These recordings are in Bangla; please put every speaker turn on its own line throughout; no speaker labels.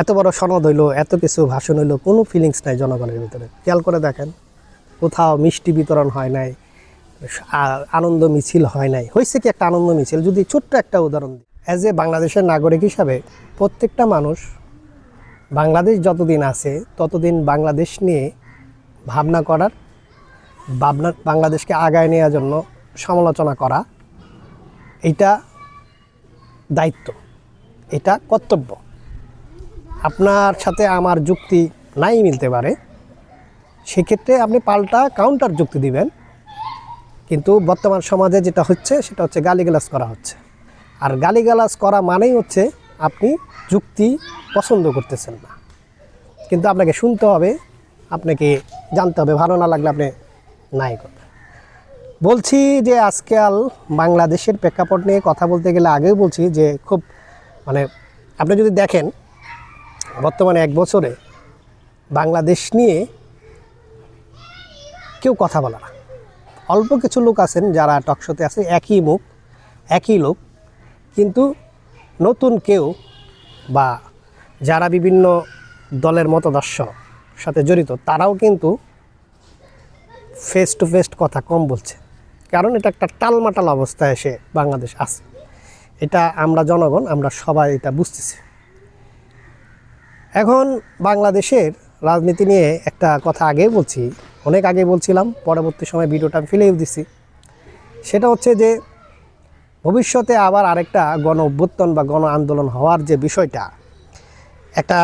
এত বড় সনদ হইল, এত কিছু ভাষণ হইল, কোনো ফিলিংস নাই জনগণের ভিতরে। খেয়াল করে দেখেন, কোথাও মিষ্টি বিতরণ হয় নাই আনন্দ মিছিল হয় নাই। হয়েছে কি একটা আনন্দ মিছিল? যদি ছোট্ট একটা উদাহরণ দিই। অ্যাজ এ বাংলাদেশের নাগরিক হিসাবে, প্রত্যেকটা মানুষ বাংলাদেশ যতদিন আছে, ততদিন বাংলাদেশ নিয়ে ভাবনা করার, ভাবনা, বাংলাদেশকে আগায় নেওয়ার জন্য সমালোচনা করা, এটা দায়িত্ব, এটা কর্তব্য। আপনার সাথে আমার যুক্তি নাই মিলতে পারে, সেক্ষেত্রে আপনি পাল্টা কাউন্টার যুক্তি দিবেন। কিন্তু বর্তমান সমাজে যেটা হচ্ছে, সেটা হচ্ছে গালিগালাজ করা হচ্ছে। আর গালিগালাজ করা মানেই হচ্ছে আপনি যুক্তি পছন্দ করতেছেন না। কিন্তু আপনাকে শুনতে হবে, আপনাকে জানতে হবে, ভালো না লাগলে আপনি নাই করবেন। বলছি যে আজকাল বাংলাদেশের প্রেক্ষাপট নিয়ে কথা বলতে গেলে আগেও বলছি যে খুব মানে আপনি যদি দেখেন বর্তমানে এক বছরে বাংলাদেশ নিয়ে কেউ কথা বলে না। অল্প কিছু লোক আছেন যারা টকশোতে আছে একই মুখ, একই লোক, কিন্তু নতুন কেউ বা যারা বিভিন্ন দলের মতদর্শ সাথে জড়িত, তারাও কিন্তু ফেস টু ফেস কথা কম বলছে। কারণ এটা একটা টালমাটাল অবস্থায় এসে বাংলাদেশ আছে। এটা আমরা জনগণ, আমরা সবাই এটা বুঝতেছি। এখন বাংলাদেশের রাজনীতি নিয়ে একটা কথা আগেই বলছি, অনেক আগে বলছিলাম, পরবর্তী সময় ভিডিওটা আমি ফেলেও দিছি। সেটা হচ্ছে যে, ভবিষ্যতে আবার আরেকটা গণ অভ্যুত্থান বা গণ আন্দোলন হওয়ার যে বিষয়টা, একটা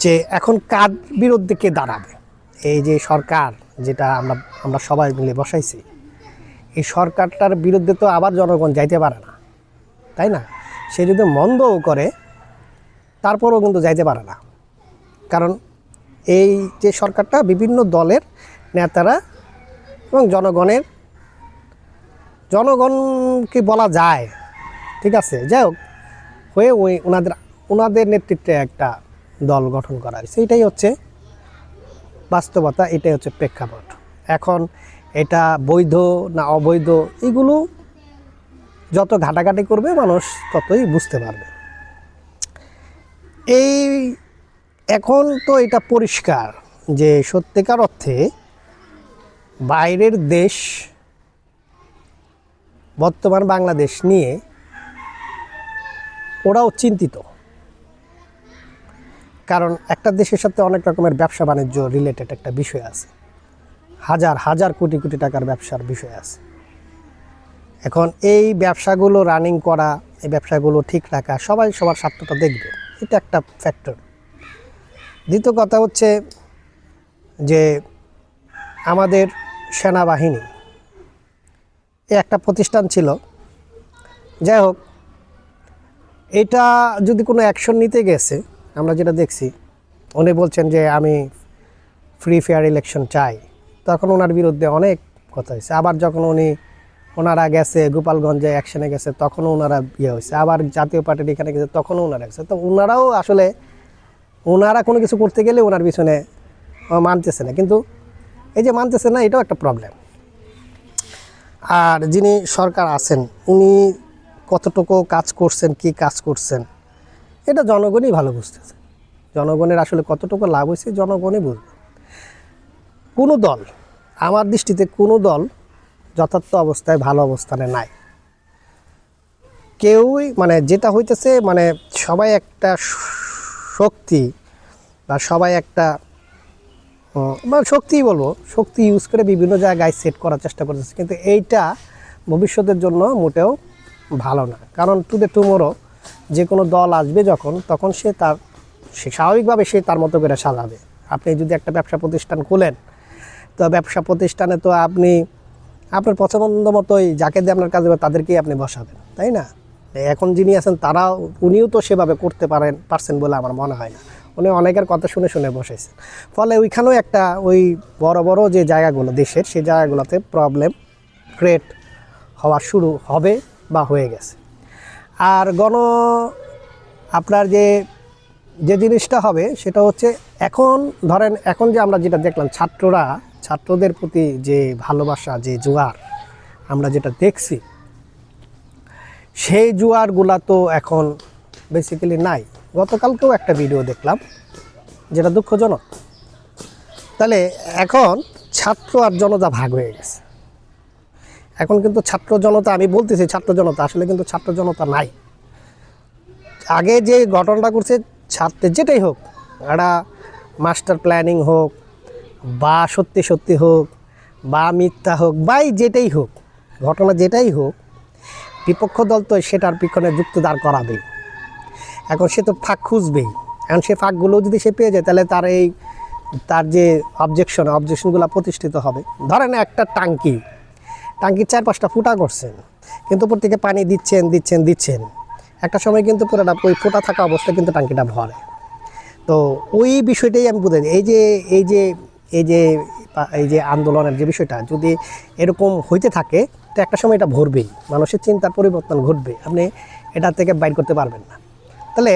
যে এখন কার বিরুদ্ধে কে দাঁড়াবে? এই যে সরকার যেটা আমরা আমরা সবাই মিলে বসাইছি, এই সরকারটার বিরুদ্ধে তো আবার জনগণ যাইতে পারে না, তাই না? সে যদি মন্দও করে তারপরেও কিন্তু যাইতে পারে না। কারণ এই যে সরকারটা বিভিন্ন দলের নেতারা এবং জনগণের, জনগণকে বলা যায়, ঠিক আছে? যাই হোক, হয়ে ওই ওনাদের ওনাদের নেতৃত্বে একটা দল গঠন করা হয়েছে। এটাই হচ্ছে বাস্তবতা, এটাই হচ্ছে প্রেক্ষাপট। এখন এটা বৈধ না অবৈধ, এগুলো যত ঘাটাঘাটি করবে মানুষ ততই বুঝতে পারবে। এই এখন তো এটা পরিষ্কার যে সত্যিকার অর্থে বাইরের দেশ, বর্তমান বাংলাদেশ নিয়ে ওরাও চিন্তিত। কারণ একটা দেশের সাথে অনেক রকমের ব্যবসা বাণিজ্য রিলেটেড একটা বিষয় আছে। হাজার হাজার কোটি কোটি টাকার ব্যবসার বিষয় আছে। এখন এই ব্যবসাগুলো রানিং করা, এই ব্যবসাগুলো ঠিক রাখা সবাই সবার স্বার্থটা দেখবে। এটা একটা ফ্যাক্টর দ্বিতীয় কথা হচ্ছে যে আমাদের সেনাবাহিনী, এ একটা প্রতিষ্ঠান ছিল। যাই হোক, এটা যদি কোনো অ্যাকশন নিতে গেছে, আমরা যেটা দেখছি, উনি বলছেন যে আমি ফ্রি ফেয়ার ইলেকশন চাই। তখন ওনার বিরুদ্ধে অনেক কথা হয়েছে। আবার যখন উনি ওনারা গেছে, গোপালগঞ্জে অ্যাকশনে গেছে, তখনও ওনারা ইয়ে হয়েছে। আবার জাতীয় পার্টির এখানে গেছে, তখনও ওনারা গেছে। তো ওনারাও আসলে, ওনারা কোনো কিছু করতে গেলে ওনার পিছনে মানতেছে না। কিন্তু এই যে মানতেছে না, এটাও একটা প্রবলেম আর যিনি সরকার আছেন, উনি কতটুকু কাজ করছেন, কি কাজ করছেন, এটা জনগণই ভালো বুঝতেছে। জনগণের আসলে কতটুকু লাভ হয়েছে, জনগণই বুঝবে। কোনো দল, আমার দৃষ্টিতে কোনো দল যথার্থ অবস্থায় ভালো অবস্থানে নাই। কেউই মানে যেটা হইতেছে মানে সবাই একটা শক্তি বা সবাই একটা বা শক্তিই বলব, শক্তি ইউজ করে বিভিন্ন জায়গায় সেট করার চেষ্টা করতেছে। কিন্তু এইটা ভবিষ্যতের জন্য মোটেও ভালো না। কারণ টুডে টুমোরো যে কোনো দল আসবে যখন, তখন সে তার, সে স্বাভাবিকভাবে সে তার মতো করে সাজাবে। আপনি যদি একটা ব্যবসা প্রতিষ্ঠান খুলেন, তো ব্যবসা প্রতিষ্ঠানে তো আপনি আপনার পছন্দ মতোই যাকে দিয়ে আপনার কাজ হবে তাদেরকেই আপনি বসাবেন, তাই না? এখন যিনি আছেন তারাও, উনিও তো সেভাবে করতে পারেন, পারছেন বলে আমার মনে হয় না। উনি অনেকের কথা শুনে শুনে বসেছেন। ফলে ওইখানেও একটা ওই বড় বড় যে জায়গাগুলো, দেশের সেই জায়গাগুলোতে প্রবলেম ক্রিয়েট হওয়া শুরু হবে বা হয়ে গেছে। আর গণ, আপনার যে যে জিনিসটা হবে সেটা হচ্ছে এখন, ধরেন এখন যে আমরা যেটা দেখলাম ছাত্ররা ছাত্রদের প্রতি যে ভালোবাসা, যে জোয়ার আমরা যেটা দেখছি, সেই জোয়ারগুলা তো এখন বেসিক্যালি নাই। গতকালকেও একটা ভিডিও দেখলাম, যেটা দুঃখজনক। তাহলে এখন ছাত্র আর জনতা ভাগ হয়ে গেছে। এখন কিন্তু ছাত্র জনতা, আমি বলতেছি ছাত্র জনতা, আসলে কিন্তু ছাত্র জনতা নাই। আগে যে ঘটনাটা করছে, ছাত্রের যেটাই হোক, একটা মাস্টার প্ল্যানিং হোক বা সত্যি সত্যি হোক, বা মিথ্যা হোক বাই যেটাই হোক, ঘটনা যেটাই হোক, বিপক্ষ দল তো সেটার পিছনে যুক্ত দাঁড় করাবেই এখন সে তো ফাঁক খুঁজবেই। এখন সে ফাঁকগুলো যদি সে পেয়ে যায়, তাহলে তার এই, তার যে অবজেকশন অবজেকশনগুলো প্রতিষ্ঠিত হবে। ধরেন একটা টাঙ্কি, টাঙ্কির চার পাঁচটা ফুটা করছেন, কিন্তু উপর থেকে পানি দিচ্ছেন দিচ্ছেন দিচ্ছেন। একটা সময় কিন্তু পুরোটা ওই ফোটা থাকা অবস্থায় কিন্তু টাঙ্কিটা ভরে। তো ওই বিষয়টাই আমি বুঝাই, এই যে এই যে এই যে এই যে আন্দোলনের যে বিষয়টা, যদি এরকম হইতে থাকে, তো একটা সময় এটা ভরবেই। মানুষের চিন্তার পরিবর্তন ঘটবে। আপনি এটা থেকে বাইর করতে পারবেন না। তাহলে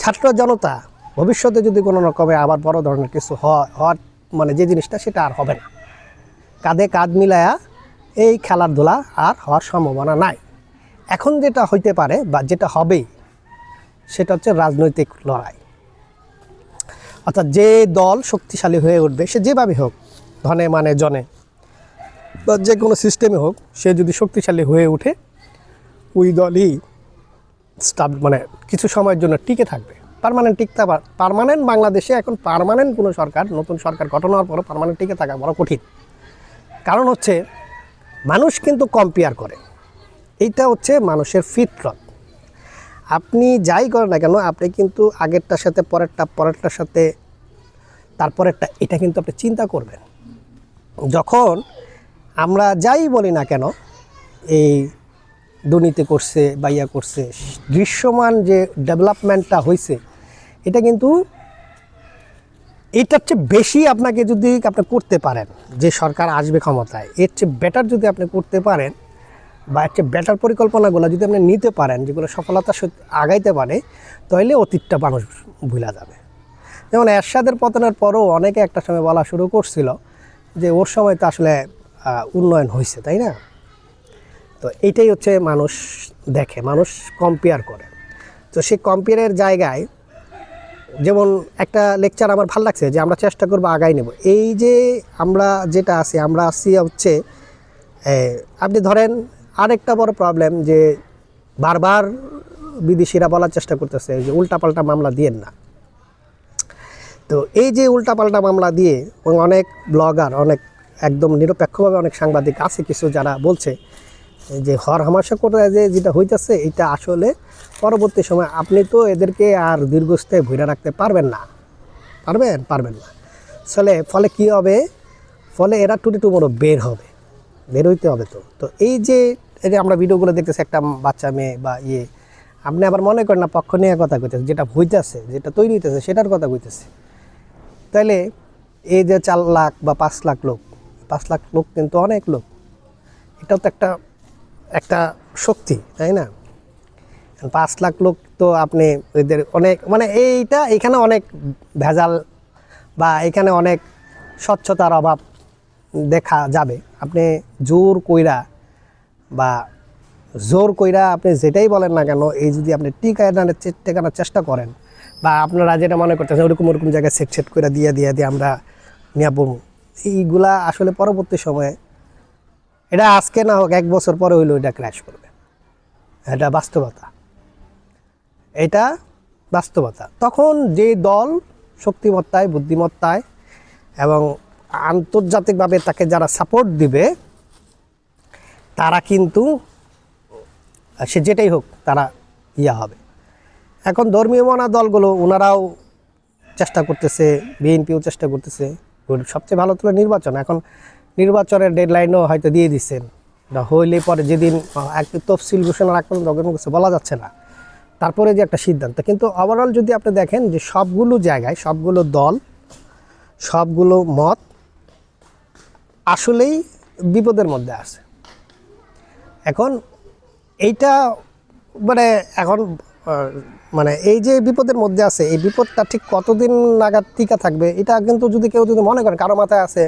ছাত্র জনতা, ভবিষ্যতে যদি কোনো রকমে আবার বড় ধরনের কিছু হওয়ার মানে যে জিনিসটা, সেটা আর হবে না। কাঁধে কাঁধ মিলায়া এই খেলাধুলা আর হওয়ার সম্ভাবনা নাই। এখন যেটা হইতে পারে বা যেটা হবেই, সেটা হচ্ছে রাজনৈতিক লড়াই। অর্থাৎ যে দল শক্তিশালী হয়ে উঠবে, সে যেভাবে হোক, ধনে মানে জনে, বা যে কোনো সিস্টেমে হোক, সে যদি শক্তিশালী হয়ে ওঠে ওই দলই স্টাব মানে কিছু সময়ের জন্য টিকে থাকবে। পারমানেন্ট টিকতে পার পারমানেন্ট বাংলাদেশে এখন পারমানেন্ট কোনো সরকার, নতুন সরকার গঠন হওয়ার পরও পারমানেন্ট টিকে থাকা বড় কঠিন। কারণ হচ্ছে, মানুষ কিন্তু কম্পেয়ার করে। এইটা হচ্ছে মানুষের ফিতরত আপনি যাই করেন না কেন, আপনি কিন্তু আগেরটার সাথে, পরেরটা, পরেরটার সাথে, তারপরেরটা, এটা কিন্তু আপনি চিন্তা করবেন। যখন আমরা যাই বলি না কেন, এই দুর্নীতি করছে বা ইয়া করছে, দৃশ্যমান যে ডেভেলপমেন্টটা হয়েছে এটা কিন্তু এটার চেয়ে বেশি আপনাকে যদি আপনি করতে পারেন, যে সরকার আসবে ক্ষমতায়, এর চেয়ে বেটার যদি আপনি করতে পারেন বা একটা বেটার পরিকল্পনাগুলো যদি আপনি নিতে পারেন, যেগুলো সফলতার সহিত আগাইতে পারে তাহলে অতীতটা মানুষ ভুলা যাবে। যেমন এরশাদের পতনের পরও অনেকে একটা সময় বলা শুরু করছিল যে ওর সময় তো আসলে উন্নয়ন হয়েছে তাই না? তো এইটাই হচ্ছে মানুষ দেখে, মানুষ কম্পেয়ার করে। তো সেই কম্পেয়ারের জায়গায় যেমন একটা লেকচার আমার ভালো লাগছে যে আমরা চেষ্টা করব আগাই নেব। এই যে আমরা যেটা আছি, আমরা আছি হচ্ছে আপনি ধরেন আরেকটা বড় প্রবলেম যে বারবার বিদেশিরা বলার চেষ্টা করতেছে যে উল্টাপাল্টা মামলা দিয়েন না। তো এই যে উল্টাপাল্টা মামলা দিয়ে অনেক ব্লগার, অনেক একদম নিরপেক্ষভাবে অনেক সাংবাদিক আছে কিছু যারা বলছে যে হর হামাশা করে যে যেটা হইতেছে এটা আসলে পরবর্তী সময় আপনি তো এদেরকে আর দীর্ঘস্থায়ী ভইরা রাখতে পারবেন না। পারবেন? পারবেন না। ফলে ফলে কি হবে? ফলে এরা টুটি টুমোরো বের হবে। বের হইতে হবে তো। তো এই যে এই যে আমরা ভিডিওগুলো দেখতেছি, একটা বাচ্চা মেয়ে বা ইয়ে আপনি আবার মনে করেন না, পক্ষ নিয়ে কথা কইতেছে, যেটা হইতেছে, যেটা তৈরি হইতেছে, সেটার কথা কইতেছে। তাহলে এই যে চার লাখ বা পাঁচ লাখ লোক, পাঁচ লাখ লোক কিন্তু অনেক লোক। এটাও তো একটা একটা শক্তি, তাই না? পাঁচ লাখ লোক তো আপনি এদের অনেক মানে এইটা, এখানে অনেক ভেজাল বা এখানে অনেক স্বচ্ছতার অভাব দেখা যাবে। আপনি জোর কইরা বা জোর কইরা আপনি যেটাই বলেন না কেন, এই যদি আপনি টিকায় টেকানোর চেষ্টা করেন বা আপনারা যেটা মনে করতেছেন ওরকম ওরকম জায়গায় সেট সেট করে দিয়ে দিয়ে দিয়ে আমরা নিয়ে পড়ব। এইগুলা আসলে পরবর্তী সময়ে, এটা আজকে না হোক এক বছর পরে হইলেও এটা ক্র্যাশ করবে। এটা বাস্তবতা। এটা বাস্তবতা। তখন যে দল শক্তিমত্তায়, বুদ্ধিমত্তায় এবং আন্তর্জাতিকভাবে তাকে যারা সাপোর্ট দিবে তারা কিন্তু, সে যেটাই হোক, তারা ইয়া হবে। এখন ধর্মীয় মনা দলগুলো ওনারাও চেষ্টা করতেছে, বিএনপিও চেষ্টা করতেছে। সবচেয়ে ভালো তো নির্বাচন। এখন নির্বাচনের ডেডলাইনও হয়তো দিয়ে দিচ্ছেন। হইলে পরে যেদিন, একটু তফসিল ঘোষণা পর্যন্ত কোনো কিছু বলা যাচ্ছে না। তারপরে যে একটা সিদ্ধান্ত। কিন্তু ওভারঅল যদি আপনি দেখেন যে সবগুলো জায়গায়, সবগুলো দল, সবগুলো মত আসলেই বিপদের মধ্যে আছে। এখন এইটা মানে এখন মানে এই যে বিপদের মধ্যে আছে, এই বিপদটা ঠিক কতদিন নাগাদ টিকা থাকবে, এটা কিন্তু যদি কেউ যদি মনে করেন, কারও মাথায় আছে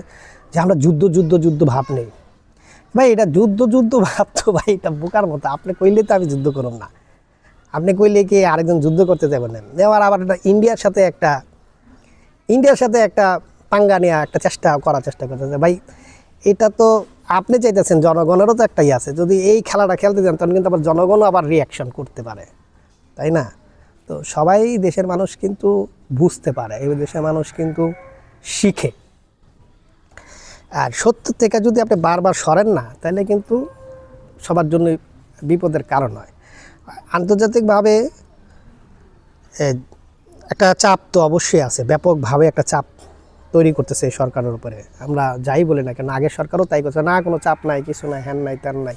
যে আমরা যুদ্ধ যুদ্ধ যুদ্ধ ভাব নেই। ভাই, এটা যুদ্ধ যুদ্ধ ভাব তো ভাই, এটা বোকার মতো। আপনি কইলে তো আমি যুদ্ধ করব না। আপনি কইলে কি আরেকজন যুদ্ধ করতে যাবেন? না এবার আবার একটা ইন্ডিয়ার সাথে একটা, ইন্ডিয়ার সাথে একটা পাঙ্গা নেওয়া একটা চেষ্টা করার চেষ্টা করতেছে। ভাই, এটা তো আপনি চাইতেছেন জনগণেরও তো একটাই আছে। যদি এই খেলাটা খেলতে যান, তখন কিন্তু আবার জনগণও আবার রিয়াকশন করতে পারে। তাই না? তো সবাই দেশের মানুষ কিন্তু বুঝতে পারে, এই দেশের মানুষ কিন্তু শিখে। আর সত্য থেকে যদি আপনি বারবার সরেন না, তাহলে কিন্তু সবার জন্য বিপদের কারণ হয়। আন্তর্জাতিকভাবে একটা চাপ তো অবশ্যই আছে, ব্যাপকভাবে একটা চাপ তৈরি করতেছে এই সরকারের উপরে। আমরা যাই বলি না কেন আগের সরকারও তাই করছে, না কোনো চাপ নাই, কিছু নাই, হ্যান নাই, ত্যান নাই।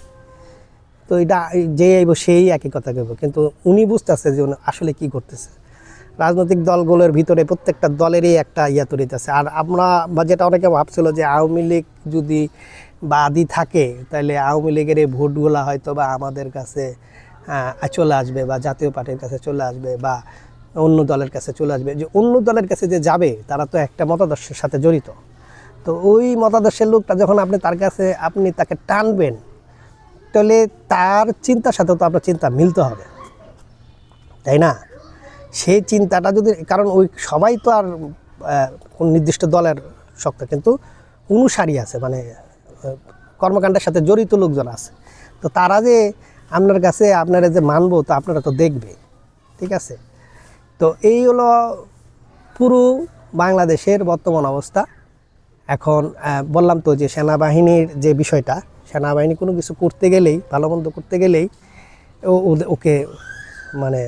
তো এটা যে আইব সেই একই কথা কেব কিন্তু উনি বুঝতেছে যে আসলে কি করতেছে। রাজনৈতিক দলগুলোর ভিতরে প্রত্যেকটা দলেরই একটা ইয়া তৈরি আছে আর আমরা বা যেটা অনেকে ভাবছিল যে আওয়ামী লীগ যদি বাদই থাকে তাহলে আওয়ামী লীগের এই ভোটগুলো হয়তো বা আমাদের কাছে চলে আসবে বা জাতীয় পার্টির কাছে চলে আসবে বা অন্য দলের কাছে চলে আসবে। যে অন্য দলের কাছে যে যাবে, তারা তো একটা মতাদর্শের সাথে জড়িত। তো ওই মতাদর্শের লোকটা যখন আপনি তার কাছে, আপনি তাকে টানবেন, তাহলে তার চিন্তার সাথে তো আপনার চিন্তা মিলতে হবে। তাই না? সেই চিন্তাটা যদি, কারণ ওই সবাই তো আর কোন নির্দিষ্ট দলের শক্ত, কিন্তু অনুসারী আছে মানে কর্মকাণ্ডের সাথে জড়িত লোকজন আছে। তো তারা যে আপনার কাছে, আপনারা যে মানবো, তো আপনারা তো দেখবে। ঠিক আছে? তো এই হলো পুরো বাংলাদেশের বর্তমান অবস্থা। এখন বললাম তো যে সেনাবাহিনীর যে বিষয়টা, সেনাবাহিনী কোনো কিছু করতে গেলেই, ভালো মন্দ করতে গেলেই ওকে মানে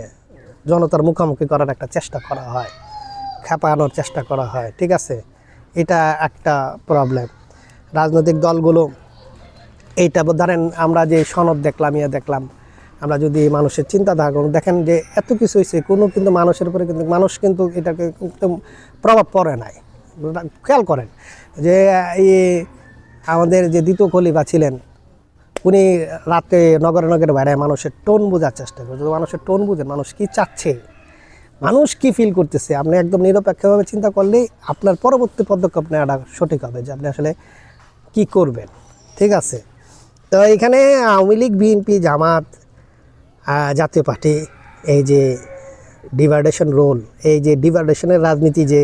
জনতার মুখোমুখি করার একটা চেষ্টা করা হয়, খেপানোর চেষ্টা করা হয়, ঠিক আছে? এটা একটা প্রবলেম রাজনৈতিক দলগুলো, এইটা ধরেন আমরা যে সনদ দেখলাম ইয়ে দেখলাম আমরা যদি মানুষের চিন্তাধারা করুন দেখেন যে এত কিছু হয়েছে কোনো কিন্তু মানুষের উপরে কিন্তু, মানুষ কিন্তু এটাকে প্রভাব পড়ে নাই। খেয়াল করেন যে, এই আমাদের যে দ্বিতীয় খলিফা ছিলেন, উনি রাতে নগরে নগরে বাইরে মানুষের টোন বোঝার চেষ্টা করছে তো মানুষের টোন বুঝেন, মানুষ কি চাচ্ছে, মানুষ কি ফিল করতেছে, আপনি একদম নিরপেক্ষভাবে চিন্তা করলেই আপনার পরবর্তী পদক্ষেপ নেওয়াটা সঠিক হবে যে আপনি আসলে কি করবেন। ঠিক আছে? তো এখানে আওয়ামী লীগ, বিএনপি, জামাত জাতীয় পার্টি, এই যে ডিভাইডেশন রোল, এই যে ডিভাইডেশনের রাজনীতি যে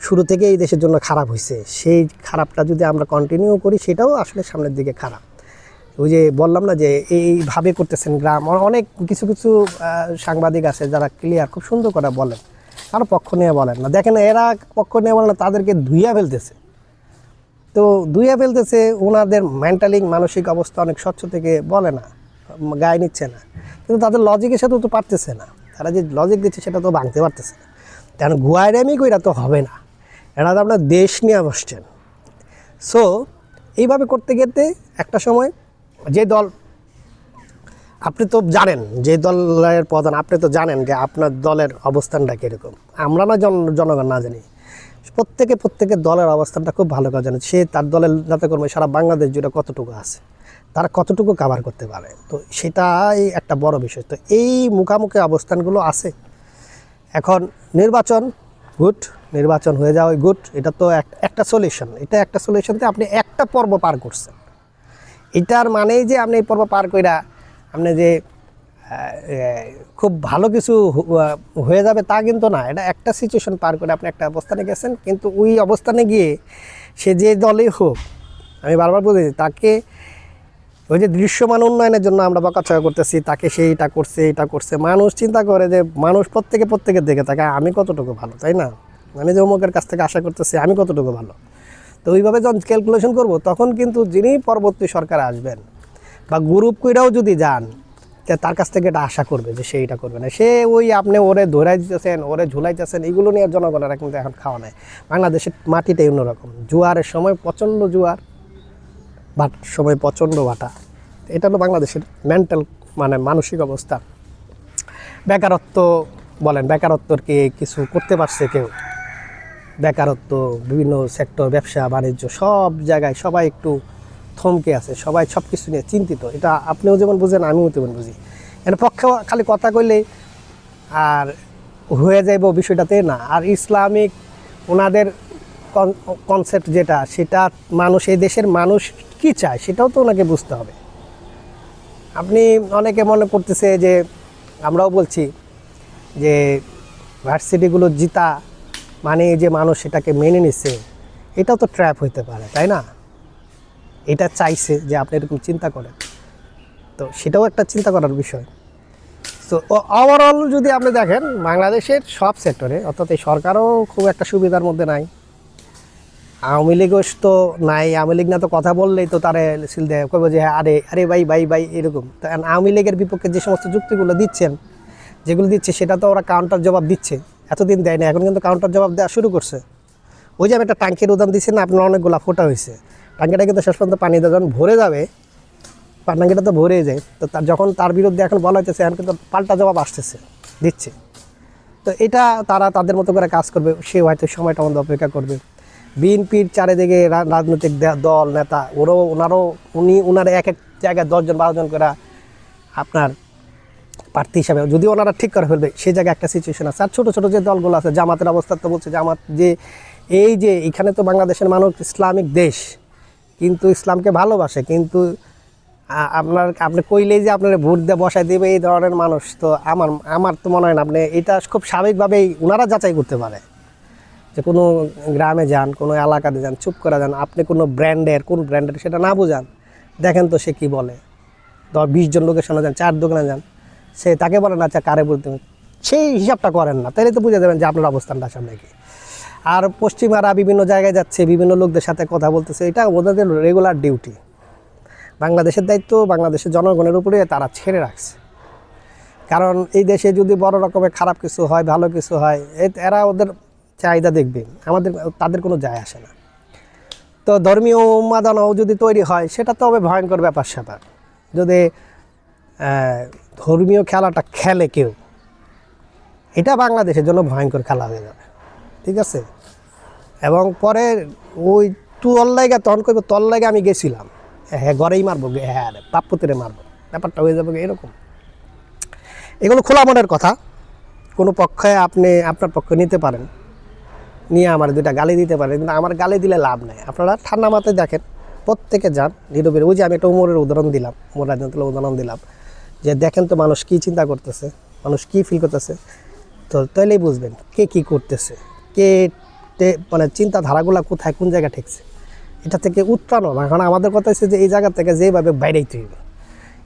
শুরু থেকে এই দেশের জন্য খারাপ হয়েছে, সেই খারাপটা যদি আমরা কন্টিনিউ করি, সেটাও আসলে সামনের দিকে খারাপ। ওই যে বললাম না যে এইভাবে করতেছেন গ্রাম অনেক কিছু কিছু সাংবাদিক আছে যারা ক্লিয়ার খুব সুন্দর করে বলেন, কারও পক্ষ নিয়ে বলেন না। দেখেন এরা পক্ষ নিয়ে বলেন না, তাদেরকে ধুইয়া ফেলতেছে। তো ধুইয়া ফেলতেছে, ওনাদের মেন্টালি মানসিক অবস্থা অনেক স্বচ্ছ থেকে বলে না। গায়ে নিচ্ছে না। কিন্তু তাদের লজিকের সাথে তো পারতেছে না। তারা যে লজিক দিচ্ছে সেটা তো ভাঙতে পারতেছে না। কারণ গুয়াইরামি কইরা তো হবে না। এরা তো আপনার দেশ নিয়ে বসছেন। সো এইভাবে করতে গেতে একটা সময় যে দল, আপনি তো জানেন, যে দলের প্রধান, আপনি তো জানেন যে আপনার দলের অবস্থানটা কীরকম। আমরা না জন, জনগণ না জানি। প্রত্যেকে, প্রত্যেকের দলের অবস্থানটা খুব ভালো করে জানে সে তার দলের নেতাকর্মী সারা বাংলাদেশ জুড়ে কতটুকু আছে? তারা কতটুকু কাভার করতে পারে? তো সেটাই একটা বড় বিষয়। তো এই মুখামুখি অবস্থানগুলো আছে। এখন নির্বাচন গুড নির্বাচন হয়ে যাওয়া গুড এটা তো এক- একটা সলিউশন এটা একটা সলিউশনতে আপনি একটা পর্ব পার করছেন। এটার মানেই যে আপনি এই পর্ব পার কইরা আপনি যে খুব ভালো কিছু হয়ে যাবে তা কিন্তু না। এটা একটা সিচুয়েশন পার করে আপনি একটা অবস্থানে গেছেন, কিন্তু ওই অবস্থানে গিয়ে সে যে দলেই হোক, আমি বারবার বলেছি তাকে ওই যে দৃশ্যমান উন্নয়নের জন্য আমরা বকাচকা করতেছি, তাকে সেইটা করছে, এটা করছে। মানুষ চিন্তা করে যে মানুষ প্রত্যেকে প্রত্যেকের দিকে তাকে আমি কতটুকু ভালো, তাই না? আমি যে অমুকের কাছ থেকে আশা করতেছি, আমি কতটুকু ভালো? তো ওইভাবে যখন ক্যালকুলেশন করব, তখন কিন্তু যিনি পরবর্তী সরকার আসবেন, বা গ্রুপ কইরাও যদি যান তার কাছ থেকে এটা আশা করবে যে সে এটা করবে না। সে ওই আপনি ওরে ধরাই দিতেছেন ওরে ঝুলাইতেছেন, এগুলো নিয়ে জনগণেরা কিন্তু এখন খাওয়া নেয় বাংলাদেশের মাটিটাই অন্যরকম। জোয়ারের সময় প্রচণ্ড জোয়ার বাটার সময় প্রচণ্ড বাটা। এটা হলো বাংলাদেশের মেন্টাল মানে মানসিক অবস্থা। বেকারত্ব বলেন, বেকারত্বর কি কিছু করতে পারছে কেউ? বেকারত্ব, বিভিন্ন সেক্টর ব্যবসা, বাণিজ্য, সব জায়গায় সবাই একটু থমকে আছে, সবাই সব কিছু নিয়ে চিন্তিত। এটা আপনিও যেমন বুঝেন, আমিও তেমন বুঝি। এর পক্ষে খালি কথা কইলে আর হয়ে যাইব বিষয়টাতে না। আর ইসলামিক ওনাদের কনসেপ্ট যেটা, সেটা মানুষ, এই দেশের মানুষ কি চায় সেটাও তো ওনাকে বুঝতে হবে। আপনি অনেকে মনে করতেছে যে, আমরাও বলছি যে, ভার্সিটিগুলো জিতা মানে যে মানুষ সেটাকে মেনে নিচ্ছে এটাও তো ট্র্যাপ হইতে পারে, তাই না? এটা চাইছে যে আপনি এরকম চিন্তা করেন। তো সেটাও একটা চিন্তা করার বিষয়। তো ওভারঅল যদি আপনি দেখেন, বাংলাদেশের সব সেক্টরে অর্থাৎ এই সরকারও খুব একটা সুবিধার মধ্যে নাই। আওয়ামী লীগও তো নাই, আওয়ামী লীগ না তো কথা বললেই তো তারে সিল দেয়। কইব যে, আরে আরে ভাই ভাই ভাই, এরকম। তো আওয়ামী লীগের বিপক্ষে যে সমস্ত যুক্তিগুলো দিচ্ছেন, যেগুলো দিচ্ছে, সেটা তো ওরা কাউন্টার জবাব দিচ্ছে। এতদিন দেয় না এখন কিন্তু কাউন্টার জবাব দেওয়া শুরু করছে। ওই যে আমি একটা ট্যাঙ্কের উদাহরণ দিচ্ছি না, আপনার অনেকগুলো ফোটা হয়েছে ট্যাঙ্কিটা কিন্তু শেষ পর্যন্ত পানি যখন ভরে যাবে। ট্যাঙ্কিটা তো ভরে যায়। তো তার যখন তার বিরুদ্ধে এখন বলা হইতেছে, এখন কিন্তু পাল্টা জবাব আসতেছে, দিচ্ছে। তো এটা তারা তাদের মতো করে কাজ করবে, সে হয়তো সময়টা আমাদের অপেক্ষা করবে। বিএনপির চারিদিকে রাজনৈতিক দল, নেতা, ওরও ওনারও, উনি ওনারা এক এক জায়গায় দশজন বারোজন করে আপনার প্রার্থী হিসাবে যদি ওনারা ঠিক করে ফেলবে সেই জায়গায় একটা সিচুয়েশন আছে। আর ছোটো ছোটো যে দলগুলো আছে, জামাতের অবস্থা তো বলছে, জামাত যে, এই যে, এখানে তো বাংলাদেশের মানুষ ইসলামিক দেশ, কিন্তু ইসলামকে ভালোবাসে, কিন্তু আপনার, আপনি কইলেই যে আপনার ভোট দিয়ে বসায় দেবে এই ধরনের মানুষ, তো আমার আমার তো মনে হয় না, আপনি এটা খুব স্বাভাবিকভাবেই ওনারা যাচাই করতে পারে। যে কোনো গ্রামে যান, কোনো এলাকাতে যান, চুপ করে যান, আপনি কোনো ব্র্যান্ডের, কোন ব্র্যান্ডের সেটা না বোঝান, দেখেন তো সে কি বলে। দশ, বিশ জন লোকের সামনে যান, চার দোকানে যান, সে তাকে বলেন আচ্ছা কারে বলতে সেই হিসাবটা করেন না তাহলে তো বুঝে যাবেন যে আপনার অবস্থানটা সামনে কি। আর পশ্চিমারা বিভিন্ন জায়গায় যাচ্ছে, বিভিন্ন লোকদের সাথে কথা বলতেছে, এটা ওদের রেগুলার ডিউটি বাংলাদেশের দায়িত্ব, বাংলাদেশের জনগণের উপরে তারা ছেড়ে রাখছে। কারণ এই দেশে যদি বড় রকমের খারাপ কিছু হয়, ভালো কিছু হয় এরা ওদের চাহিদা দেখবে, আমাদের তাদের কোনো যায় আসে না। তো ধর্মীয় উন্মাদনাও যদি তৈরি হয়, সেটা তো হবে ভয়ঙ্কর ব্যাপার স্যাপার। যদি ধর্মীয় খেলাটা খেলে কেউ, এটা বাংলাদেশের জন্য ভয়ঙ্কর খেলা হয়ে যাবে। ঠিক আছে? এবং পরে ওই তোর লাইগা তখন কইব তোর লাইগা আমি গেছিলাম। হ্যাঁ ঘরেই মারবো হ্যাঁ রে পাপ্পতিরে মারবো। ব্যাপারটা হয়ে যাবে এরকম। এগুলো খোলা মনের কথা। কোনো পক্ষে আপনি, আপনার পক্ষে নিতে পারেন। নিয়ে আমার দুইটা গালি দিতে পারে, কিন্তু আমার গালি দিলে লাভ নাই। আপনারা ঠান্ডা মাথায় দেখেন, প্রত্যেকে যান নীরবের ওই যে আমি একটা উমরের উদাহরণ দিলাম, উমর রাজনীতির উদাহরণ দিলাম, যে দেখেন তো মানুষ কী চিন্তা করতেছে, মানুষ কী ফিল করতেছে। তো তাইলেই বুঝবেন কে কী করতেছে, কে মানে চিন্তাধারাগুলো কোথায়, কোন জায়গায় ঠেকছে। এটা থেকে উত্তরানো এখন আমাদের কথা হচ্ছে যে এই জায়গা থেকে যেভাবে বাইরেইতে হইবে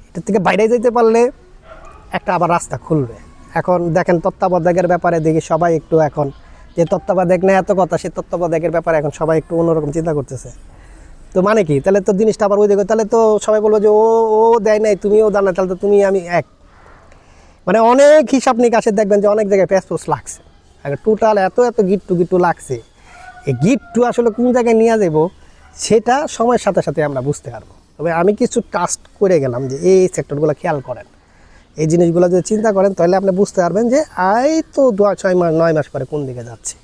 এটা থেকে বাইরে যেতে পারলে একটা আবার রাস্তা খুলবে। এখন দেখেন তত্ত্বাবধায়কের ব্যাপারে দেখি সবাই একটু এখন যে তত্ত্বাবধায়ক নেই এত কথা, সে তত্ত্বাবধায়কের ব্যাপারে এখন সবাই একটু অন্যরকম চিন্তা করতেছে। তো মানে কি? তাহলে তো জিনিসটা আবার ওই দিকে তাহলে তো সবাই বলব যে ও ও দেয় নাই, তুমিও দাও না তাহলে তো তুমি আমি এক। মানে অনেক হিসাব নিকাশে দেখবেন যে অনেক জায়গায় প্যাসপোস লাগছে। টোটাল এত এত গিট্টু গিট্টু লাগছে। এই গিট্টু আসলে কোন জায়গায় নিয়ে যাব সেটা সময়ের সাথে সাথে আমরা বুঝতে পারব। তবে আমি কিছু টাস্ক করে গেলাম যে এই সেক্টরগুলো খেয়াল করেন। এই জিনিসগুলো যদি চিন্তা করেন, তাহলে আপনি বুঝতে পারবেন যে আই তো দু ছয় মাস, নয় মাস পরে কোন দিকে যাচ্ছে।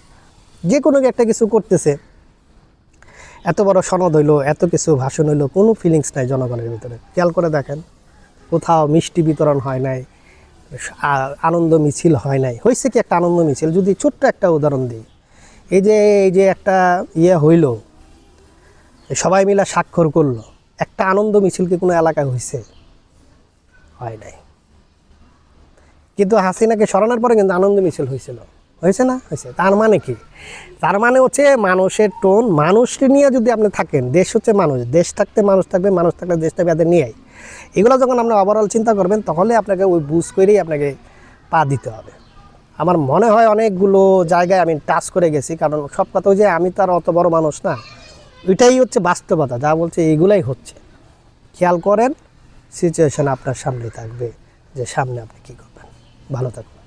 যে কোনো একটা কিছু করতেছে। এত বড় সনদ হইল, এত কিছু ভাষণ হইল, কোনো ফিলিংস নাই জনগণের ভিতরে। খেয়াল করে দেখেন, কোথাও মিষ্টি বিতরণ হয় নাই আনন্দ মিছিল হয় নাই। হয়েছে কি একটা আনন্দ মিছিল? যদি ছোট্ট একটা উদাহরণ দিই। এই যে এই যে একটা ইয়ে হইল, সবাই মিলে স্বাক্ষর করল। একটা আনন্দ মিছিল কি কোনো এলাকায় হয়েছে হয় নাই। কিন্তু হাসিনাকে সরানোর পরে কিন্তু আনন্দ মিছিল হয়েছিল। হয়েছে না? হয়েছে। তার মানে কি? তার মানে হচ্ছে মানুষের টোন, মানুষকে নিয়ে যদি আপনি থাকেন, দেশ হচ্ছে মানুষ, দেশ থাকতে মানুষ থাকবে, মানুষ থাকলে দেশ থাকবে এদের নিয়েই এগুলো যখন আপনি ওভারঅল চিন্তা করবেন, তাহলে আপনাকে ওই বুঝ করেই আপনাকে পা দিতে হবে। আমার মনে হয় অনেকগুলো জায়গায় আমি টাচ করে গেছি, কারণ সব কথা যে আমি তো আর অত বড় মানুষ না ওইটাই হচ্ছে বাস্তবতা, যা বলছে এইগুলাই হচ্ছে। খেয়াল করেন সিচুয়েশন আপনার সামনে থাকবে, যে সামনে আপনি কী করবেন। ভালো থাকবেন